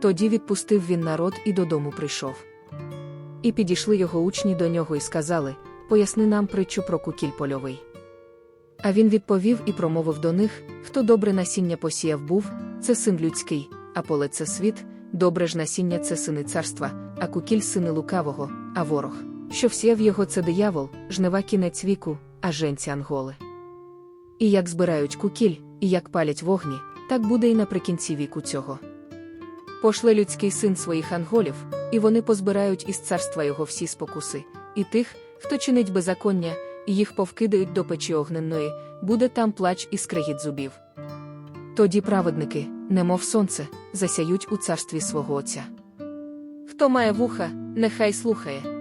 Тоді відпустив він народ і додому прийшов. І підійшли його учні до нього і сказали: Поясни нам притчу про кукіль польовий. А він відповів і промовив до них: хто добре насіння посіяв був, це син людський, а поле це світ, добре ж насіння це сини царства, а кукіль сини лукавого, а ворог. Що всіяв його це диявол, жнива кінець віку, а женці анголи. І як збирають кукіль, і як палять вогні, так буде і наприкінці віку цього. Пошле людський син своїх анголів, і вони позбирають із царства його всі спокуси, і тих, хто чинить беззаконня, і їх повкидають до печі огненної, буде там плач і скрегіт зубів. Тоді праведники, немов сонце, засяють у царстві свого Отця. Хто має вуха, нехай слухає.